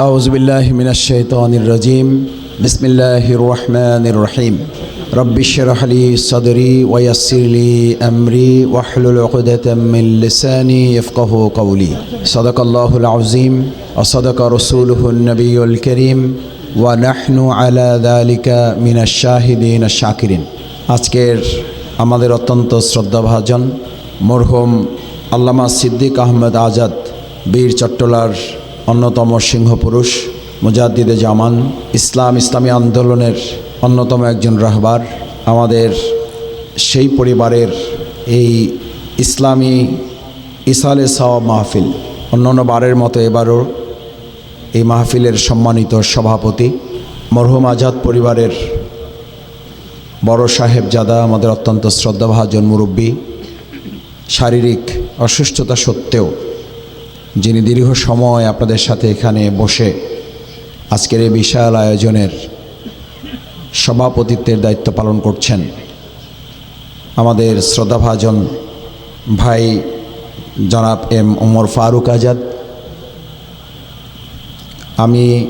أعوذ بالله من الشيطان الرجيم بسم الله الرحمن الرحيم رب اشرح لي صدري ويسر لي أمري واحلل عقدة من لساني يفقه قولي صدق الله العظيم وصدق رسوله النبي الكريم ونحن على ذلك من الشاهدين الشاكرين আজকের আমাদের অত্যন্ত শ্রদ্ধাভাজন মরহুম আল্লামা সিদ্দিক আহমেদ আজাদ বীর চট্টলার অন্যতম সিংহপুরুষ মুজাদ্দিদে জামান, ইসলাম ইসলামী আন্দোলনের অন্যতম একজন রাহবার। আমাদের সেই পরিবারের এই ইসলামী ইসালে সাওয়াব মাহফিল অন্যান্য বারের মতো এবারও এই মাহফিলের সম্মানিত সভাপতি, মরহুম আজাদ পরিবারের বড় সাহেবজাদা, আমাদের অত্যন্ত শ্রদ্ধাভাজন মুরব্বী, শারীরিক অসুস্থতা সত্ত্বেও যিনি দীর্ঘ সময় আপনাদের সাথে এখানে বসে আজকের এই বিশাল আয়োজনের সভাপতিত্বের দায়িত্ব পালন করছেন আমাদের শ্রদ্ধাভাজন ভাই জনাব এম ওমর ফারুক আজাদ। আমি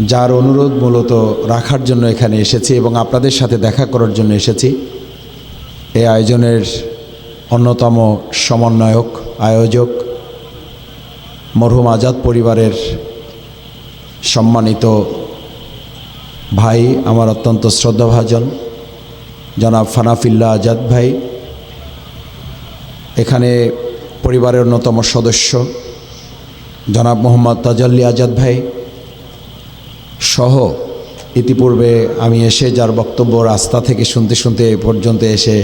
যার অনুরোধ মূলত রাখার জন্য এখানে এসেছি এবং আপনাদের সাথে দেখা করার জন্য এসেছি। এই আয়োজনের অন্যতম সমন্বয়ক, আয়োজক মরহুম আজাদ পরিবারের সম্মানিত ভাই, আমার অত্যন্ত শ্রদ্ধাভাজন, জনাব ফানাফিল্লা আজাদ ভাই। এখানে পরিবারের অন্যতম সদস্য, জনাব মোহাম্মদ তাজাল্লি আজাদ ভাই সহ ইতিপূর্বে আমি এসে যার বক্তব্য রাস্তা থেকে শুনতে শুনতে এ পর্যন্ত এসে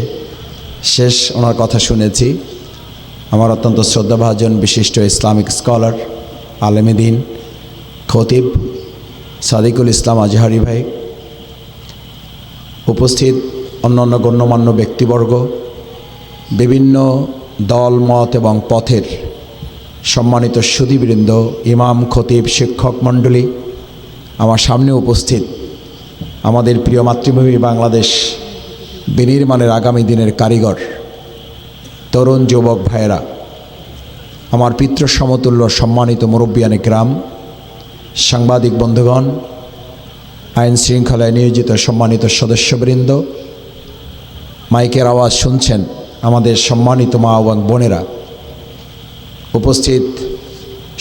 শেষ ওনার কথা শুনেছি। আমার অত্যন্ত শ্রদ্ধাভাজন বিশিষ্ট ইসলামিক স্কলার আলেমেদিন খতিব সাদিকুল ইসলাম আজহারি ভাই, উপস্থিত অন্যান্য গণ্যমান্য ব্যক্তিবর্গ, বিভিন্ন দল, মত এবং পথের সম্মানিত সুদীবৃন্দ ইমাম, খতিব, শিক্ষক মণ্ডলী, আমার সামনে উপস্থিত আমাদের প্রিয় মাতৃভূমি বাংলাদেশ বিনির্মাণের আগামী দিনের কারিগর তরুণ যুবক ভাইয়েরা, আমার পিতৃ সমতুল্য সম্মানিত মুরব্বিয়ানে গ্রাম সাংবাদিক বন্ধুগণ, আইন শৃঙ্খলায় নিয়োজিত সম্মানিত সদস্যবৃন্দ, মাইকের আওয়াজ শুনছেন আমাদের সম্মানিত মা এবং বোনেরা। উপস্থিত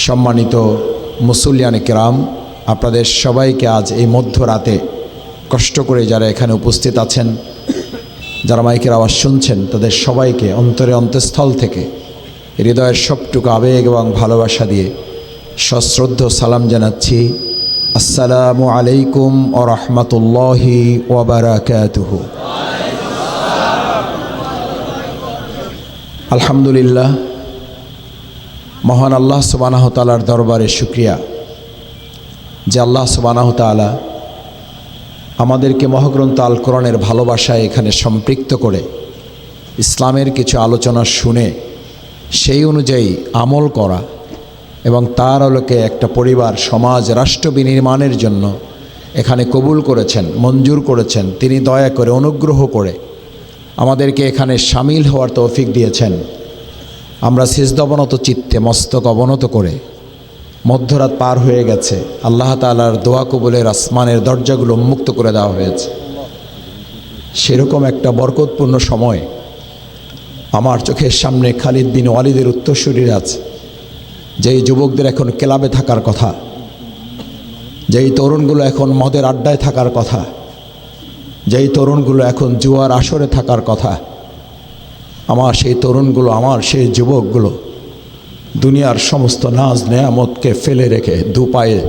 সম্মানিত মুসুলিয়ানে কেরাম আপনাদের সবাইকে আজ এই মধ্যরাতে কষ্ট করে যারা এখানে উপস্থিত আছেন যারা মাইকের আওয়াজ শুনছেন, তাদের সবাইকে অন্তরে অন্তঃস্থল থেকে হৃদয়ের সবটুকু আবেগ এবং ভালোবাসা দিয়ে সশ্রদ্ধ সালাম জানাচ্ছি। আসসালামু আলাইকুম ও রহমতুল্লাহি ওবরাকাতুহু আলহামদুলিল্লাহ, মহান আল্লাহ সুবানাহ তালার দরবারে শুক্রিয়া যে আল্লাহ সুবানাহ তালা আমাদেরকে মহাগ্রন্থ আল কোরআনের ভালোবাসায় এখানে সম্পৃক্ত করে। ইসলামের কিছু আলোচনা শুনে সেই অনুযায়ী আমল করা এবং তার আলোকে একটা পরিবার, সমাজ, রাষ্ট্র বিনির্মাণের জন্য এখানে কবুল করেছেন, মঞ্জুর করেছেন, তিনি দয়া করে অনুগ্রহ করে আমাদেরকে এখানে সামিল হওয়ার তৌফিক দিয়েছেন। আমরা সিজদবনত চিত্তে মস্তক অবনত করে মধ্যরাত পার হয়ে গেছে। আল্লাহ তালার দোয়া কবুলের আসমানের দরজাগুলো উন্মুক্ত করে দেওয়া হয়েছে। সেরকম একটা বরকতপূর্ণ সময় আমার চোখের সামনে খালিদ বিন ওয়ালিদের উত্তরসূরির আছে। যেই যুবকদের এখন ক্লাবে থাকার কথা, যেই তরুণগুলো এখন মদের আড্ডায় থাকার কথা, যেই তরুণগুলো এখন জুয়ার আসরে থাকার কথা, আমার সেই তরুণগুলো, আমার সেই যুবকগুলো দুনিয়ার সমস্ত নাজ নেয়ামতকে ফেলে রেখে দু পায়ে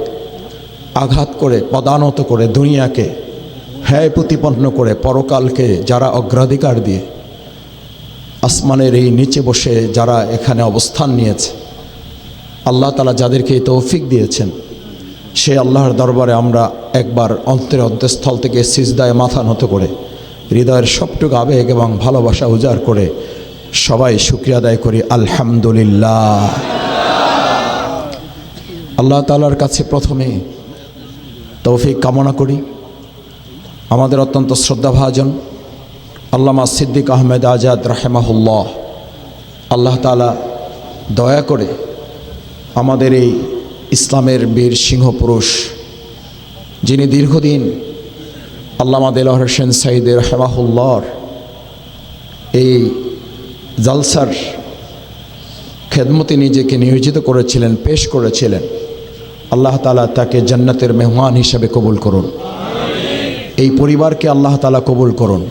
আঘাত করে পদানত করে দুনিয়াকে হ্যায় প্রতিপন্ন করে পরকালকে যারা অগ্রাধিকার দিয়ে আসমানের এই নিচে বসে যারা এখানে অবস্থান নিয়েছে, আল্লাহ তালা যাদেরকে এই তৌফিক দিয়েছেন, সে আল্লাহর দরবারে আমরা একবার অন্তরে অন্তঃস্থল থেকে সিজদায় মাথা নত করে, হৃদয়ের সবটুকু আবেগ এবং ভালোবাসা উজাড় করে সবাই শুক্রিয়া আদায় করি, আলহামদুলিল্লাহ। আল্লাহ তালার কাছে প্রথমে তৌফিক কামনা করি। আমাদের অত্যন্ত শ্রদ্ধাভাজন আল্লামা সিদ্দিক আহমেদ আজাদ রাহেমাহুল্লাহ। আল্লাহ তালা দয়া করে আমাদের এই ইসলামের বীর সিংহ পুরুষ, যিনি দীর্ঘদিন আল্লামা দেলাহর হোসেন সাইদের হেমাহুল্লর এই জালসার খেদমতে নিজেকে নিয়োজিত করেছিলেন, পেশ করেছিলেন। আল্লাহ তালা তাকে জান্নাতের মেহমান হিসাবে কবুল করুন। এই পরিবারকে আল্লাহ তালা কবুল করুন।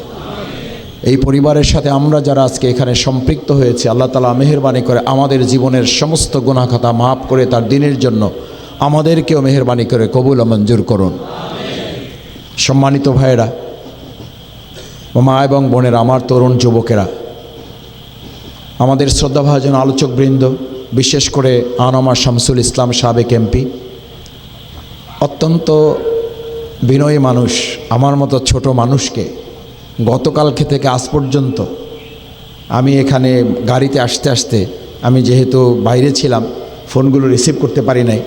এই পরিবারের সাথে আমরা যারা আজকে এখানে সম্পৃক্ত হয়েছে, আল্লাহ তালা মেহরবানি করে আমাদের জীবনের সমস্ত গুণাখাতা মাফ করে তার দিনের জন্য আমাদেরকেও মেহরবানি করে কবুল মঞ্জুর করুন। সম্মানিত ভাইয়েরা, মা এবং বোনের, আমার তরুণ যুবকেরা আমাদের শ্রদ্ধাভাজন আলোচকবৃন্দ, বিশেষ করে আনমা শামসুল ইসলাম সাবেক এমপি। অত্যন্ত বিনয়ী মানুষ, আমার মতো ছোট মানুষকে গতকালকে থেকে আজ পর্যন্ত আমি এখানে গাড়িতে আসতে আসতে আমি যেহেতু বাইরে ছিলাম, ফোনগুলো রিসিভ করতে পারি নাই।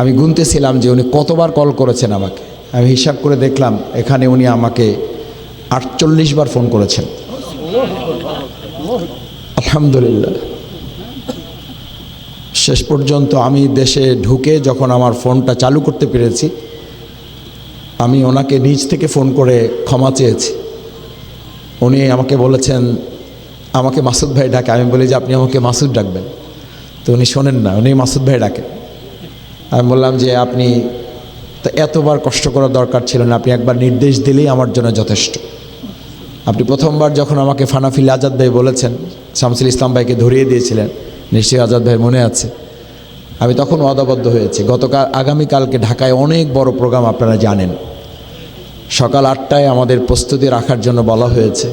আমি গুনতেছিলাম যে উনি কতবার কল করেছেন আমাকে। আমি হিসাব করে দেখলাম, এখানে উনি আমাকে আটচল্লিশ বার ফোন করেছেন। আলহামদুলিল্লাহ। শেষ পর্যন্ত আমি দেশে ঢুকে যখন আমার ফোনটা চালু করতে পেরেছি, আমি ওনাকে নিজ থেকে ফোন করে ক্ষমা চেয়েছি। উনি আমাকে বলেছেন, আমাকে মাসুদ ভাই ডাকে। আমি বলি, যে আপনি আমাকে মাসুদ ডাকবেন। তো উনি শোনেন না, উনি মাসুদ ভাই ডাকেন আমি বললাম যে, আপনি তো এতবার কষ্ট করার দরকার ছিল না, আপনি একবার নির্দেশ দিলেই আমার জন্য যথেষ্ট। আপনি প্রথমবার যখন আমাকে ফানাফিল আজাদ ভাই বলেছেন, শামসুল ইসলাম ভাইকে ধরিয়ে দিয়েছিলেন, নিশ্চয়ই আজাদ ভাই মনে আছে। আমি তখন ওয়াদাবদ্ধ হয়েছি। গতকাল, আগামীকালকে ঢাকায় অনেক বড় প্রোগ্রাম আপনারা জানেন। সকাল আটটায় আমাদের প্রস্তুতি রাখার জন্য বলা হয়েছে।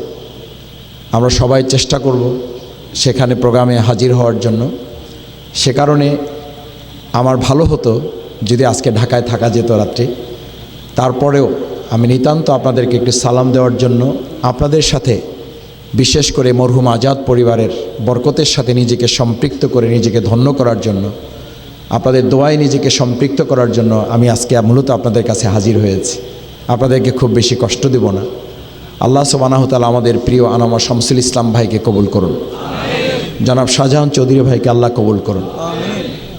আমরা সবাই চেষ্টা করব সেখানে প্রোগ্রামে হাজির হওয়ার জন্য। সে কারণে আমার ভালো হতো যদি আজকে ঢাকায় থাকা যেত রাত্রে। তারপরেও আমি নিতান্ত আপনাদেরকে একটু সালাম দেওয়ার জন্য আপনাদের সাথে, বিশেষ করে মরহুম আজাদ পরিবারের বরকতের সাথে নিজেকে সম্পৃক্ত করে নিজেকে ধন্য করার জন্য, আপনাদের দোয়ায় নিজেকে সম্পৃক্ত করার জন্য আমি আজকে মূলত আপনাদের কাছে হাজির হয়েছি। আপনাদেরকে খুব বেশি কষ্ট দেব না। আল্লাহ সুবানাহতাল আমাদের প্রিয় আনামা শামসুল ইসলাম ভাইকে কবুল করুন। জনাব শাহজাহান চৌধুরী ভাইকে আল্লাহ কবুল করুন।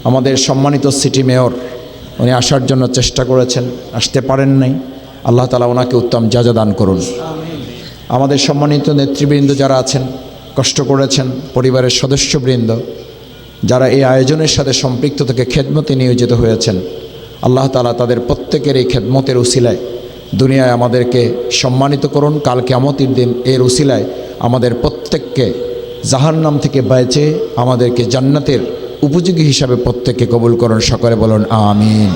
আমাদের সম্মানিত সিটি মেয়র, উনি আসার জন্য চেষ্টা করেছেন, আসতে পারেন নাই। আল্লাহ তালা ওনাকে উত্তম যাজা দান করুন। আমাদের সম্মানিত নেতৃবৃন্দ যারা আছেন, কষ্ট করেছেন, পরিবারের সদস্যবৃন্দ, যারা এই আয়োজনের সাথে সম্পৃক্ত থেকে খেদমতে নিয়োজিত হয়েছেন, আল্লাহ তালা তাদের প্রত্যেকের এই খেদমতের উসিলায় দুনিয়ায় আমাদেরকে সম্মানিত করুন। কাল কেমতির দিন এর উসিলায় আমাদের প্রত্যেককে জাহান্নাম থেকে বেঁচে আমাদেরকে জান্নাতের উপযোগী হিসাবে প্রত্যেককে কবুল করুন। সকলে বলুন, আমিন।